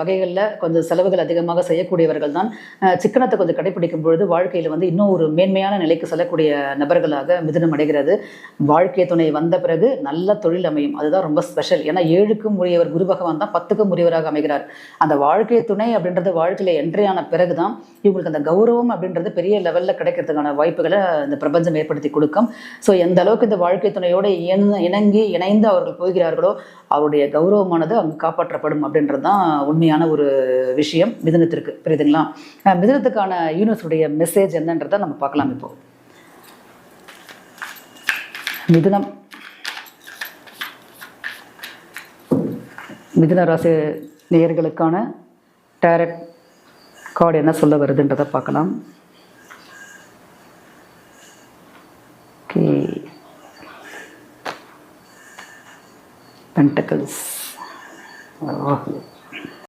வகைகளில் கொஞ்சம் செலவுகள் அதிகமாக செய்யக்கூடியவர்கள் தான். சிக்கனத்தை கொஞ்சம் கடைபிடிக்கும் பொழுது வாழ்க்கையில் வந்து இன்னும் ஒரு மேன்மையான நிலைக்கு செல்லக்கூடிய நபர்களாக மிதுனம் அடைகிறது. வாழ்க்கை துணை வந்த பிறகு நல்ல தொழில் அமையும். அதுதான் ரொம்ப ஸ்பெஷல் ஏன்னா ஏழுக்கும் உரியவர் குரு பகவான் தான் பத்துக்கும் உரியவராக அமைகிறார். அந்த வாழ்க்கை துணை அப்படின்றது வாழ்க்கையில் என்ட்ரி ஆன பிறகு தான் இவங்களுக்கு அந்த கௌரவம் அப்படின்றது பெரிய லெவலில் கிடைக்கிறதுக்கான வாய்ப்புகளை இந்த பிரபஞ்சம் ஏற்படுத்தி கொடுக்கும். ஸோ எந்த அளவுக்கு இந்த வாழ்க்கை துணையோடு இணங்கி இணைந்து அவர்கள் போகிறார்களோ அவருடைய கௌரவமானது அங்கு காப்பாற்றப்படும் அப்படின்றது தான் உண்மையான ஒரு விஷயம் மிதனத்திற்கு புரியுதுங்களா? மிதனத்துக்கான யூனிவர்ஸுடைய மெசேஜ் என்னன்றதை நம்ம பார்க்கலாம் இப்போ. மிதுனம். மிதுன ராசி நேயர்களுக்கான டேரட் கார்டு என்ன சொல்ல வருதுன்றதை பார்க்கலாம். ஓகே